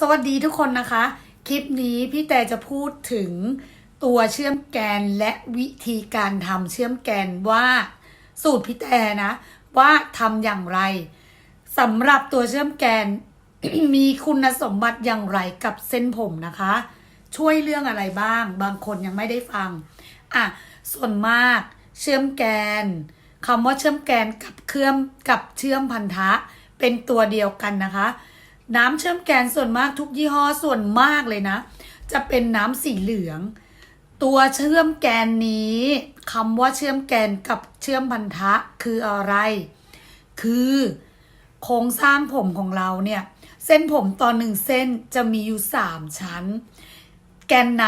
สวัสดีทุกคนนะคะ คลิปนี้พี่แต่จะพูดถึงตัวเชื่อมแกนและวิธีการทำเชื่อมแกนว่าสูตรพี่แต่นะ ว่าทำอย่างไรสำหรับตัวเชื่อมแกน มีคุณสมบัติอย่างไรกับเส้นผมนะคะ ช่วยเรื่องอะไรบ้าง บางคนยังไม่ได้ฟังอะส่วนมากเชื่อมแกนคำว่าเชื่อมแกนกับเครื่องกับเชื่อมพันธะเป็นตัวเดียวกันนะคะ น้ำเชื่อมแกนส่วนมากทุกยี่ห้อส่วนมากเลยนะ จะเป็นน้ำสีเหลือง ตัวเชื่อมแกนนี้คำว่าเชื่อมแกนกับเชื่อมพันธะคืออะไร คือโครงสร้างผมของเราเนี่ย เส้นผมตอนหนึ่งเส้นจะมีอยู่สามชั้น แกนใน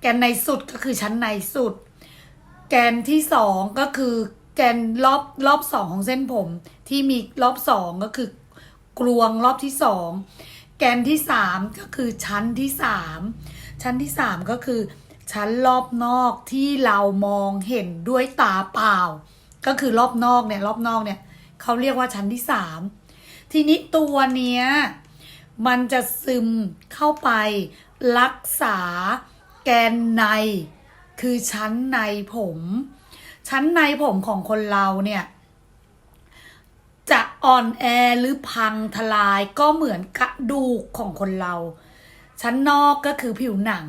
แกนในสุดก็คือชั้นในสุด แกนที่สองก็คือแกนรอบรอบสองของเส้นผมที่มีรอบสองก็คือ กลวงรอบที่สองแกนที่สามก็คือชั้นที่สามชั้นที่สามก็คือชั้นรอบนอกที่เรามองเห็นด้วยตาเปล่า ก็คือรอบนอกเนี่ยรอบนอกเนี่ยเขาเรียกว่าชั้นที่สามทีนี้ตัวเนี้ยมันจะซึมเข้าไปรักษาแกนใน คือชั้นในผม ชั้นในผมของคนเราเนี่ย จะอ่อนแอหรือพังทลายก็เหมือนกระดูกของคนเรา ชั้นนอกก็คือผิวหนัง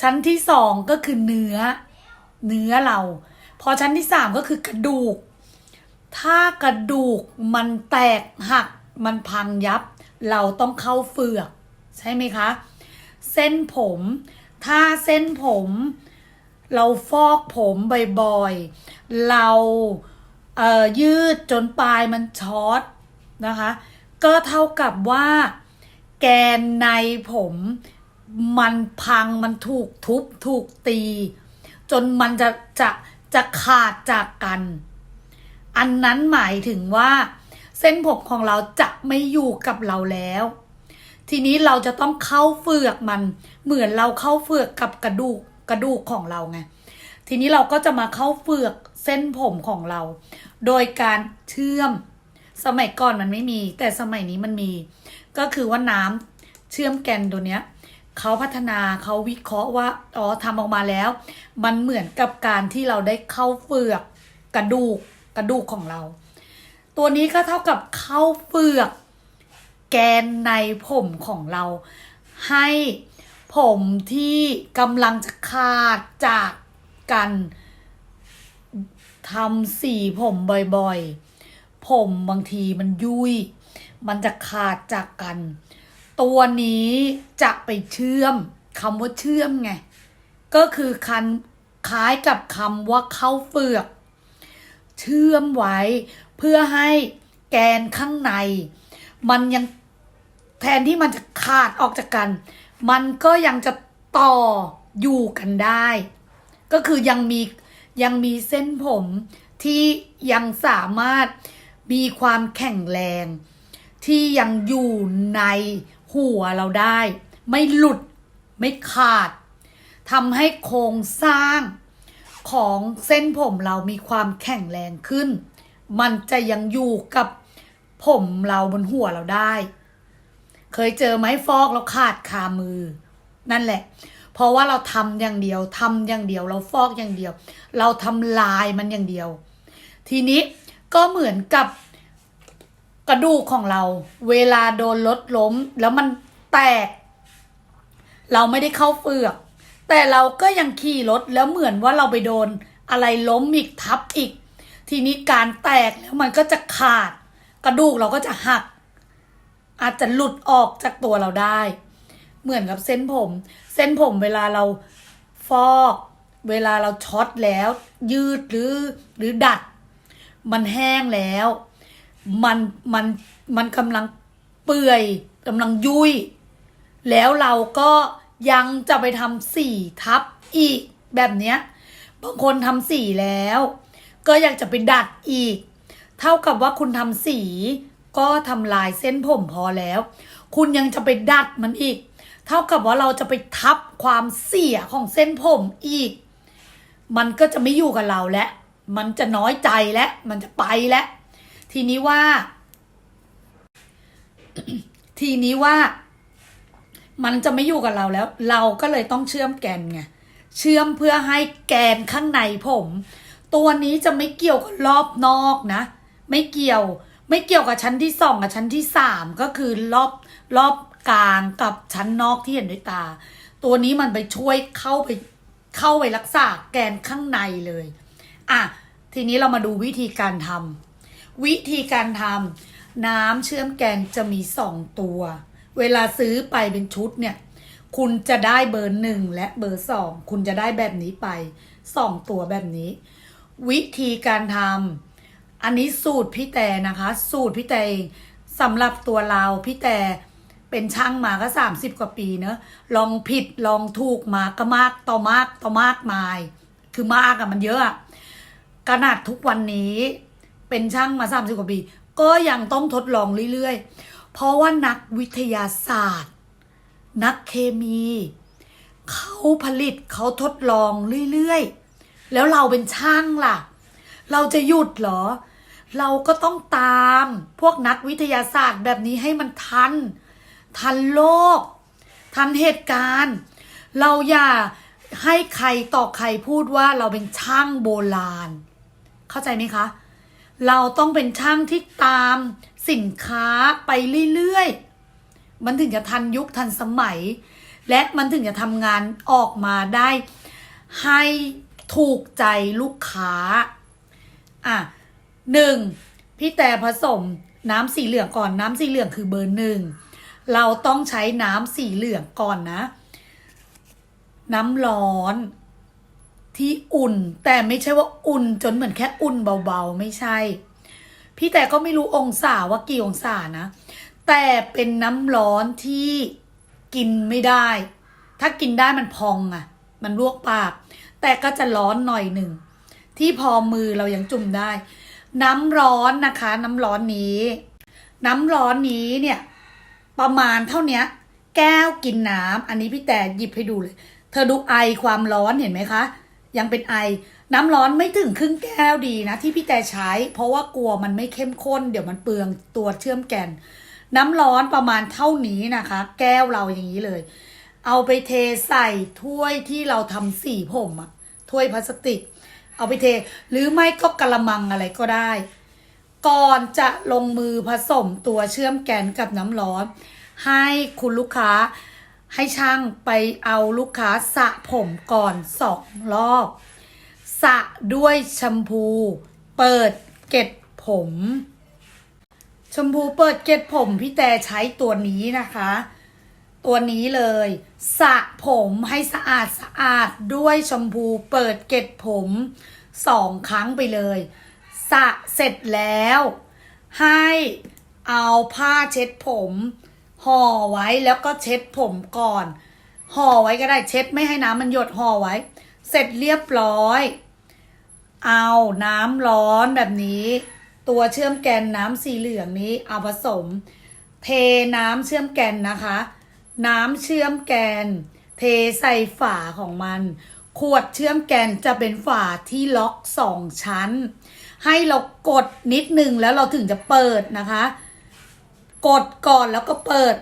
ชั้นที่สองก็คือเนื้อ เนื้อเรา พอชั้นที่สามก็คือกระดูก ถ้ากระดูกมันแตกหักมันพังยับ เราต้องเข้าเฟือก ใช่ไหมคะ เส้นผม ถ้าเส้นผม เราฟอกผมบ่อยๆเรา เอ่อยืดจนปลายมันช็อตนะคะ ก็เท่ากับว่าแกนในผมมันพังมันถูกทุบถูกตี จนมันจะจะจะขาดจากกัน อันนั้นหมายถึงว่า เส้นผมของเราจะไม่อยู่กับเราแล้ว ทีนี้เราจะต้องเข้าเฟือกมัน เหมือนเราเข้าเฟือกกับกระดูกกระดูกของเราไงทีนี้เราก็จะมาเข้าเฟือกเส้นผมของเรา โดยการเชื่อม สมัยก่อนมันไม่มี แต่สมัยนี้มันมี ก็คือว่าน้ำเชื่อมแกนตัวเนี้ยเขาพัฒนาเขาวิเคราะห์ว่าอ๋อทำออกมาแล้ว มันเหมือนกับการที่เราได้เข้าเฟือกกระดูกกระดูกของเรา ตัวนี้ก็เท่ากับเข้าเฟือก แกนในผมของเรา ให้ผมที่กำลังจะขาดจากกัน ทำสีผมบ่อยๆ ผมบางทีมันยุย มันจะขาดจากกัน ตัวนี้จะไปเชื่อมคำว่าเชื่อมไง ก็คือคันคล้ายกับคำว่าเข้าเฟือก เชื่อมไว้เพื่อให้แกนข้างใน มันยังแทนที่มันจะขาดออกจากกัน มันก็ยังจะต่ออยู่กันได้ ก็คือยังมี ยังมีเส้นผมที่ยังสามารถมีความแข็งแรง ที่ยังอยู่ในหัวเราได้ ไม่หลุดไม่ขาดทำให้โครงสร้างของเส้นผมเรามีความแข็งแรงขึ้น มันจะยังอยู่กับผมเราบนหัวเราได้ เคยเจอไหมฟอกแล้วขาดคามือ นั่นแหละ เพราะว่าเราทำอย่างเดียวทำอย่างเดียว เราฟอกอย่างเดียว เราทำลายมันอย่างเดียว ทีนี้ก็เหมือนกับกระดูกของเรา เวลาโดนรถล้ม แล้วมันแตก เราไม่ได้เข้าเฟือก แต่เราก็ยังขี่รถแล้วเหมือนว่าเราไปโดนอะไรล้มอีกทับอีก ทีนี้การแตกแล้วมันก็จะขาด กระดูกเราก็จะหัก อาจจะหลุดออกจากตัวเราได้ เหมือนกับเส้นผม เส้นผมเวลาเราฟอกเวลาเราช็อตแล้ว ยืดหรือหรือดัด มันแห้งแล้ว มันมันมันกำลังเปื่อยกำลังยุย แล้วเราก็ยังจะไปทำสี่ทับอีกแบบเนี้ยบางคนทำสีแล้ว ก็ยากจะไปดัดอีก เท่ากับว่าคุณทำสี ก็ทำลายเส้นผมพอแล้ว คุณยังจะไปดัดมันอีก เท่ากับว่าเราจะไปทับความเสียของเส้นผมอีก มันก็จะไม่อยู่กับเราแล้วมันจะน้อยใจแล้วมันจะไปแล้วทีนี้ว่า ทีนี้ว่า มันจะไม่อยู่กับเราแล้ว เราก็เลยต้องเชื่อมแกนไง เชื่อมเพื่อให้แกนข้างในผม ตัวนี้จะไม่เกี่ยวกับรอบนอกนะ ไม่เกี่ยว ไม่เกี่ยวกับชั้นที่สองกับชั้นที่สามก็คือรอบรอบ กลางกับชั้นนอกที่เห็นด้วยตา ตัวนี้มันไปช่วยเข้าไปเข้าไปรักษาแกนข้างในเลย อะ ทีนี้เรามาดูวิธีการทำวิธีการทำน้ำเชื่อมแกนจะมีสองตัว เวลาซื้อไปเป็นชุดเนี่ย คุณจะได้เบอร์หนึ่งและเบอร์สองคุณจะได้แบบนี้ไปสองตัวแบบนี้ วิธีการทำอันนี้สูตรพี่แต่นะคะ สูตรพี่แต่เองสำหรับตัวเราพี่แต่ เป็นช่างมาก็สามสิบกว่าปีเนอะลองผิดลองถูกมาก็มากต่อมากต่อมากมาย คือมากอะมันเยอะอะขนาดทุกวันนี้ เป็นช่างมาสามสิบกว่าปี ก็ยังต้องทดลองเรื่อยๆ เพราะว่านักวิทยาศาสตร์ นักเคมี เขาผลิตเขาทดลองเรื่อยๆ แล้วเราเป็นช่างล่ะ เราจะหยุดเหรอ เราก็ต้องตามพวกนักวิทยาศาสตร์แบบนี้ให้มันทัน ทันโลก ทันเหตุการณ์ เราอย่าให้ใครต่อใครพูดว่าเราเป็นช่างโบราณ เข้าใจไหมคะ เราต้องเป็นช่างที่ตามสินค้าไปเรื่อยๆ มันถึงจะทันยุคทันสมัย และมันถึงจะทำงานออกมาได้ ให้ถูกใจลูกค้า อะหนึ่งพี่แต่ผสมน้ำสีเหลืองก่อนน้ำสีเหลืองคือเบอร์หนึ่ง เราต้องใช้น้ำสีเหลืองก่อนนะ น้ำร้อนที่อุ่น แต่ไม่ใช่ว่าอุ่นจนเหมือนแค่อุ่นเบาๆ ไม่ใช่ พี่แต่ก็ไม่รู้องศาว่ากี่องศานะ แต่เป็นน้ำร้อนที่กินไม่ได้ ถ้ากินได้มันพองอะ่ะ มันลวกปาก แต่ก็จะร้อนหน่อยหนึ่ง ที่พอมือเรายังจุ่มได้ น้ำร้อนนะคะ น้ำร้อนนี้ น้ำร้อนนี้เนี่ย ประมาณเท่าเนี้ยแก้วกินน้ำอันนี้พี่แต่หยิบให้ดูเลย เธอดูไอความร้อนเห็นไหมคะ ยังเป็นไอ น้ำร้อนไม่ถึงครึ่งแก้วดีนะ ที่พี่แต่ใช้ เพราะว่ากลัวมันไม่เข้มข้น เดี๋ยวมันเปลืองตัวเชื่อมแกน น้ำร้อนประมาณเท่านี้นะคะ แก้วเราอย่างนี้เลย เอาไปเทใส่ถ้วยที่เราทำสีผมอะถ้วยพลาสติก เอาไปเท หรือไม่ก็กระมังอะไรก็ได้ ก่อนจะลงมือผสมตัวเชื่อมแกนกับน้ำร้อน ให้คุณลูกค้าให้ช่างไปเอาลูกค้าสระผมก่อนสองรอบสระด้วยแชมพู เปิดเก็ดผมชมพูเปิดเก็ดผมพี่แต่ใช้ตัวนี้นะคะ ตัวนี้เลยสระผมให้สะอาดสะอาดด้วยชมพูเปิดเก็ดผมสองครั้งไปเลย สระเสร็จแล้ว ให้เอาผ้าเช็ดผมห่อไว้แล้วก็เช็ดผมก่อนห่อไว้ก็ได้เช็ดไม่ให้น้ำมันหยดห่อไว้ เสร็จเรียบร้อย เอาน้ำร้อนแบบนี้ ตัวเชื่อมแกนน้ำสีเหลืองนี้เอาผสม เทน้ำเชื่อมแกนนะคะ น้ำเชื่อมแกน เทใส่ฝาของมัน ขวดเชื่อมแกนจะเป็นฝาที่ล็อกสองชั้น ให้เรากดนิดนึงแล้วเราถึงจะเปิดนะคะ กดก่อนแล้วก็เปิด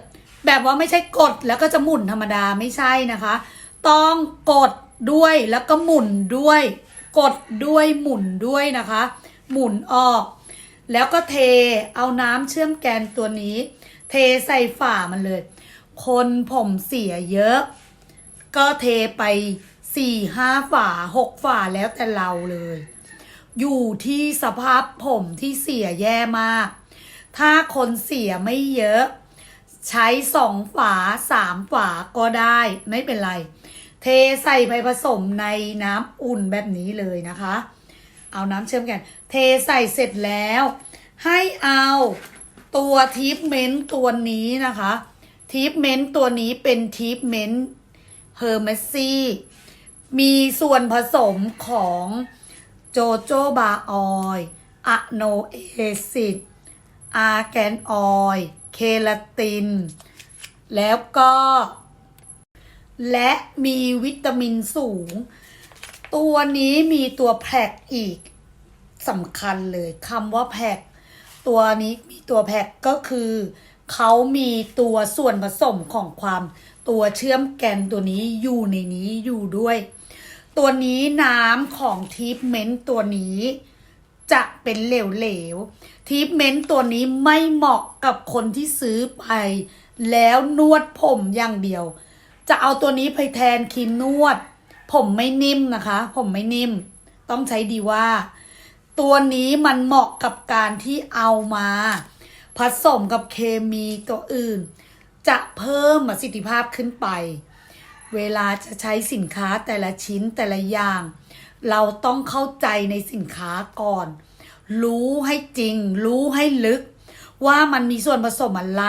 แบบว่าไม่ใช่กดแล้วก็จะหมุนธรรมดาไม่ใช่นะคะ ต้องกดด้วยแล้วก็หมุนด้วย กดด้วยหมุนด้วยนะคะ หมุนออก แล้วก็เทเอาน้ำเชื่อมแกนตัวนี้ เทใส่ฝ่ามันเลย คนผมเสียเยอะ ก็เทไปสี่ห้าฝ่าหกฝ่าแล้วแต่เราเลย อยู่ที่สภาพผมที่เสียแย่มาก ถ้าคนเสียไม่เยอะ ใช้สองฝาสามฝาก็ได้ไม่เป็นไร เทใส่ไปผสมในน้ำอุ่นแบบนี้เลยนะคะ เอาน้ำเชื่อมแกัน เทใส่เสร็จแล้ว ให้เอาตัวทีปเมนต์ตัวนี้นะคะทีปเมนต์ตัวนี้เป็นทีปเมนต์เฮอร์เมซี่มีส่วนผสมของ โจโจบาออยอะโนเอซิดอาร์แกนออยเคลาติน แล้วก็ และมีวิตามินสูง ตัวนี้มีตัวแพกอีกสำคัญเลยคำว่าแพกตัวนี้มีตัวแพกก็คือ เขามีตัวส่วนผสมของความตัวเชื่อมแกนตัวนี้อยู่ในนี้อยู่ด้วย ตัวนี้น้ำของทีปเมนต์ตัวนี้จะเป็นเหลวๆทีปเมนต์ตัวนี้ไม่เหมาะกับคนที่ซื้อไป แล้วนวดผมอย่างเดียว จะเอาตัวนี้ไปแทนครีมนวด ผมไม่นิ่มนะคะ ผมไม่นิ่ม ต้องใช้ดีว่า ตัวนี้มันเหมาะกับการที่เอามา ผสมกับเคมีตัวอื่น จะเพิ่มประสิทธิภาพขึ้นไป เวลาจะใช้สินค้าแต่ละชิ้นแต่ละอย่าง เราต้องเข้าใจในสินค้าก่อน รู้ให้จริง รู้ให้ลึก ว่ามันมีส่วนผสมอะไร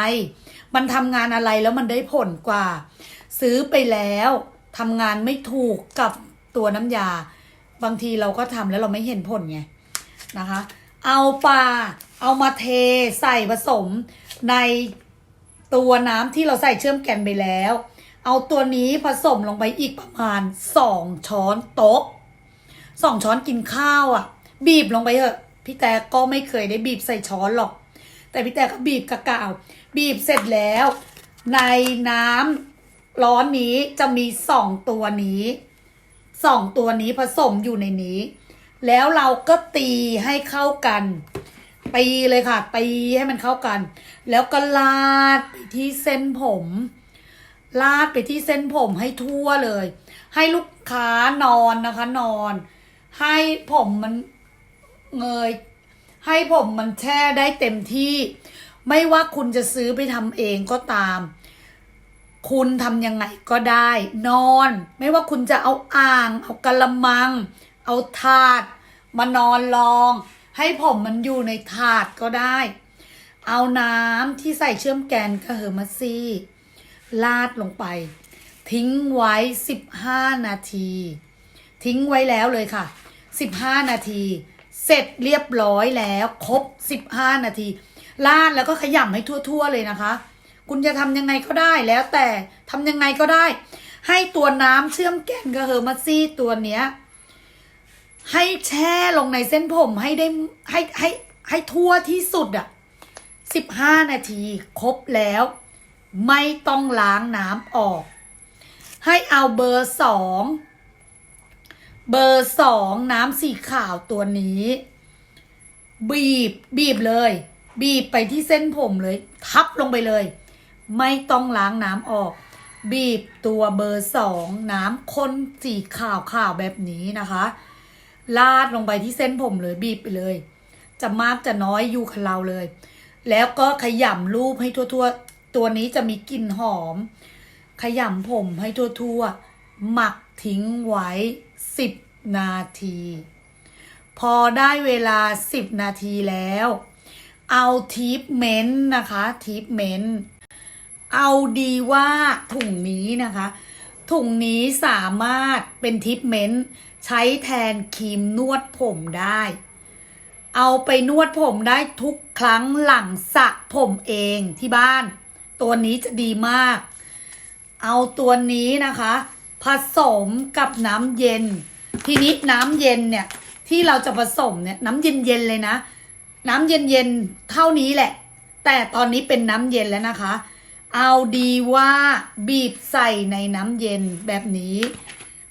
มันทำงานอะไรแล้วมันได้ผลกว่า ซื้อไปแล้วทำงานไม่ถูกกับตัวน้ำยา บางทีเราก็ทำแล้วเราไม่เห็นผลไงนะคะ เอาปลาเอามาเทใส่ผสมในตัวน้ำที่เราใส่เชื่อมแกนไปแล้ว เอาตัวนี้ผสมลงไปอีกประมาณสองช้อนโต๊ะสองช้อนกินข้าวอะ บีบลงไปเถอะ พี่แต่ก็ไม่เคยได้บีบใส่ช้อนหรอก แต่พี่แต่ก็บีบกะกาว บีบเสร็จแล้ว ในน้ำร้อนนี้จะมีสองตัวนี้สองตัวนี้ผสมอยู่ในนี้ แล้วเราก็ตีให้เข้ากันตีเลยค่ะตีให้มันเข้ากัน แล้วก็ลาดไปที่เส้นผม ลาดไปที่เส้นผมให้ทั่วเลย ให้ลูกค้านอนนะคะ นอน ให้ผมมันเงย ให้ผมมันแช่ได้เต็มที่ ไม่ว่าคุณจะซื้อไปทำเองก็ตาม คุณทำยังไงก็ได้ นอน ไม่ว่าคุณจะเอาอ่าง เอากระมัง เอาถาด มานอนรอง ให้ผมมันอยู่ในถาดก็ได้ เอาน้ำที่ใส่เชื่อมแกนกระเฮอมาซี่ ลาดลงไป ทิ้งไว้ 15 นาที ทิ้งไว้แล้วเลยค่ะ 15 นาที เสร็จเรียบร้อยแล้วครบ 15 นาทีลาดแล้วก็ขยำให้ทั่ว ๆ เลยนะคะ คุณจะทำยังไงก็ได้แล้วแต่ทำยังไงก็ได้ ให้ตัวน้ำเชื่อมแกนกระเฮอร์มาซี่ตัวเนี้ย ให้แช่ลงในเส้นผมให้ได้ให้ให้ให้ทั่วที่สุดอะ15 นาที ครบแล้ว ไม่ต้องล้างน้ำออก ให้เอาเบอร์สองเบอร์สองน้ำสีขาวตัวนี้ บีบบีบเลย บีบไปที่เส้นผมเลย ทับลงไปเลย ไม่ต้องล้างน้ำออก บีบตัวเบอร์สองน้ำข้นสีขาวขาวแบบนี้นะคะลาดลงไปที่เส้นผมเลยบีบไปเลย จะมากจะน้อยอยู่กับเราเลย แล้วก็ขยำรูปให้ทั่วๆ ตัวนี้จะมีกลิ่นหอม ขยำผมให้ทั่วๆ หมักทิ้งไว้ 10 นาที พอได้เวลา 10 นาทีแล้ว เอาทีปเมนต์นะคะทีปเมนต์เอาดีว่าถุงนี้นะคะ ถุงนี้สามารถเป็นทิปเมนต์ใช้แทนครีมนวดผมได้ เอาไปนวดผมได้ทุกครั้งหลังสระผมเองที่บ้าน ตัวนี้จะดีมาก เอาตัวนี้นะคะ ผสมกับน้ำเย็น ทีนี้น้ำเย็นเนี่ย ที่เราจะผสมเนี่ยน้ำเย็นๆเลยนะ น้ำเย็นๆเท่านี้แหละ แต่ตอนนี้เป็นน้ำเย็นแล้วนะคะ เอาดีว่าบีบใส่ในน้ำเย็นแบบนี้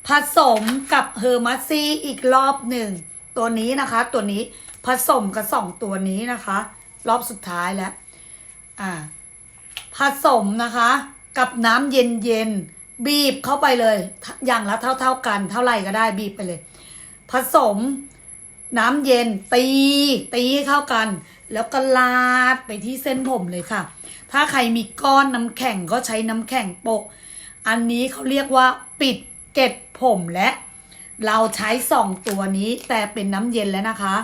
ผสมกับเฮอร์มาซี่อีกรอบหนึ่ง ตัวนี้นะคะ ตัวนี้ผสมกับสองตัวนี้นะคะ รอบสุดท้ายแล้ว อ่า ผสมนะคะ กับน้ำเย็นๆบีบเข้าไปเลย อย่างละเท่า ๆกัน เท่าไหร่ก็ได้บีบไปเลย ผสม น้ำเย็นตี ตีให้เข้ากัน แล้วก็ลาดไปที่เส้นผมเลยค่ะ ถ้าใครมีก้อนน้ำแข็งก็ใช้น้ำแข็งโปะ อันนี้เขาเรียกว่าปิดเก็ดผมและเราใช้สองตัวนี้แต่เป็นน้ำเย็นแล้วนะคะ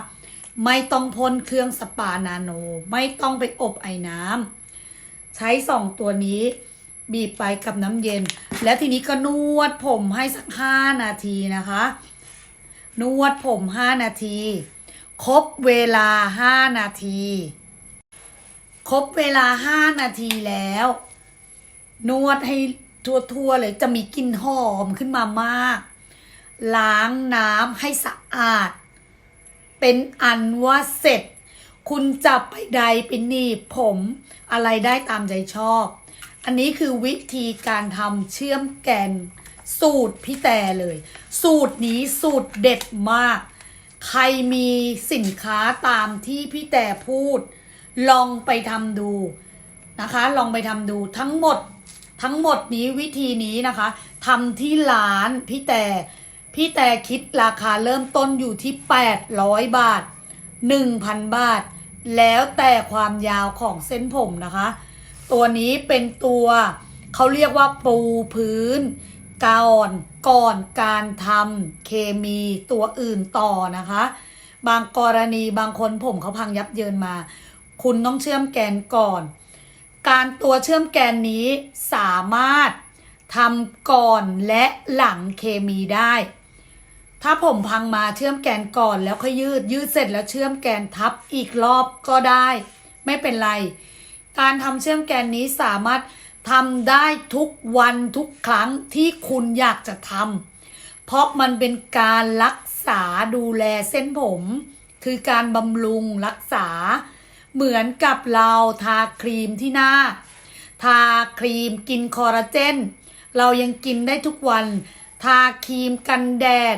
ไม่ต้องพ่นเครื่องสปานาโน ไม่ต้องไปอบไอ้น้ำ ใช้สองตัวนี้บีบไปกับน้ำเย็น แล้วทีนี้ก็นวดผมให้สักห้านาทีนะคะ นวดผมห้านาที ครบเวลาห้านาที ครบเวลาห้านาทีแล้ว นวดให้ทั่วๆเลยจะมีกลิ่นหอมขึ้นมามาก ล้างน้ำให้สะอาด เป็นอันว่าเสร็จ คุณจะไปใดไปหนีบผมอะไรได้ตามใจชอบ อันนี้คือวิธีการทำเชื่อมแกน สูตรพี่แต่เลย สูตรนี้สูตรเด็ดมาก ใครมีสินค้าตามที่พี่แต่พูด ลองไปทำดูนะคะ ลองไปทำดูทั้งหมดทั้งหมดนี้วิธีนี้นะคะทำที่ร้านพี่แต่พี่แต่คิดราคาเริ่มต้นอยู่ที่ 800 บาท 1,000 บาท แล้วแต่ความยาวของเส้นผมนะคะ ตัวนี้เป็นตัวเขาเรียกว่าปูพื้นก่อนก่อนการทำเคมีตัวอื่นต่อนะคะ บางกรณีบางคนผมเขาพังยับเยินมา คุณต้องเชื่อมแกนก่อน การตัวเชื่อมแกนนี้สามารถทำก่อนและหลังเคมีได้ ถ้าผมพังมาเชื่อมแกนก่อนแล้วค่อยยืด ยืดเสร็จแล้วเชื่อมแกนทับอีกรอบก็ได้ ไม่เป็นไร การทำเชื่อมแกนนี้สามารถทำได้ทุกวันทุกครั้งที่คุณอยากจะทำเพราะมันเป็นการรักษาดูแลเส้นผม คือการบำรุงรักษา เหมือนกับเราทาครีมที่หน้า ทาครีมกินคอลลาเจน เรายังกินได้ทุกวัน ทาครีมกันแดด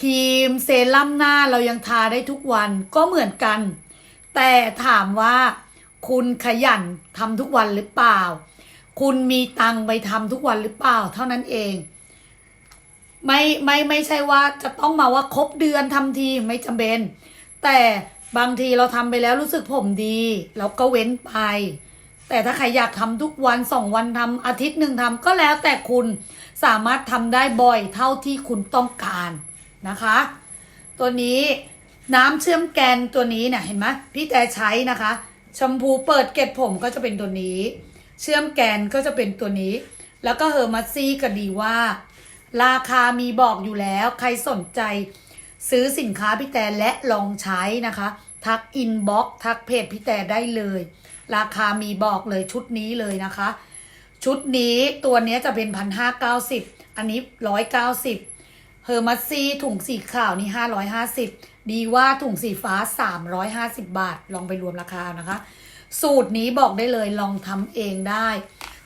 ครีมเซรั่มหน้าเรายังทาได้ทุกวันก็เหมือนกัน แต่ถามว่าคุณขยันทำทุกวันหรือเปล่า คุณมีตังไปทำทุกวันหรือเปล่า เท่านั้นเอง ไม่ไม่ไม่ใช่ว่าจะต้องมาว่าครบเดือนทำทีไม่จำเป็น แต่บางทีเราทำไปแล้วรู้สึกผมดีเราก็เว้นไป แต่ถ้าใครอยากทำทุกวันสองวันทำอาทิตย์หนึ่งทำก็แล้วแต่คุณสามารถทำได้บ่อยเท่าที่คุณต้องการ นะคะ ตัวนี้น้ำเชื่อมแกนตัวนี้เนี่ยเห็นไหมพี่แต่ใช้นะคะแชมพูเปิดเก็บผมก็จะเป็นตัวนี้ เชื่อมแกนก็จะเป็นตัวนี้ แล้วก็เฮอร์มาซี่ก็ดีว่า ราคามีบอกอยู่แล้วใครสนใจ ซื้อสินค้าพี่แต่และลองใช้นะคะ ทักอินบ็อกทักเพจพี่แต่ได้เลย ราคามีบอกเลยชุดนี้เลยนะคะ ชุดนี้ตัวเนี้ยจะเป็นพันห้าเก้าสิบอันนี้ร้อยเก้าสิบ เฮอร์มัสซีถุงสีขาวนี่ห้าร้อยห้าสิบดีว่าถุงสีฟ้าสามร้อยห้าสิบบาท ลองไปรวมราคานะคะ สูตรนี้บอกได้เลยลองทำเองได้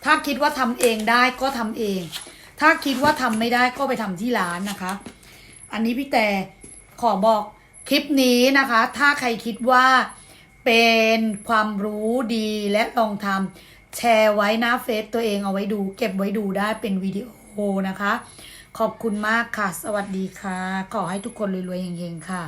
ถ้าคิดว่าทำเองได้ก็ทำเอง ถ้าคิดว่าทำไม่ได้ก็ไปทำที่ร้านนะคะ อันนี้พี่แต่ขอบอกคลิปนี้นะคะ ถ้าใครคิดว่าเป็นความรู้ดีและลองทำแชร์ไว้หน้าเฟซตัวเองเอาไว้ดู เก็บไว้ดูได้เป็นวิดีโอนะคะ ขอบคุณมากค่ะ สวัสดีค่ะ ขอให้ทุกคนรวยๆเฮงๆค่ะ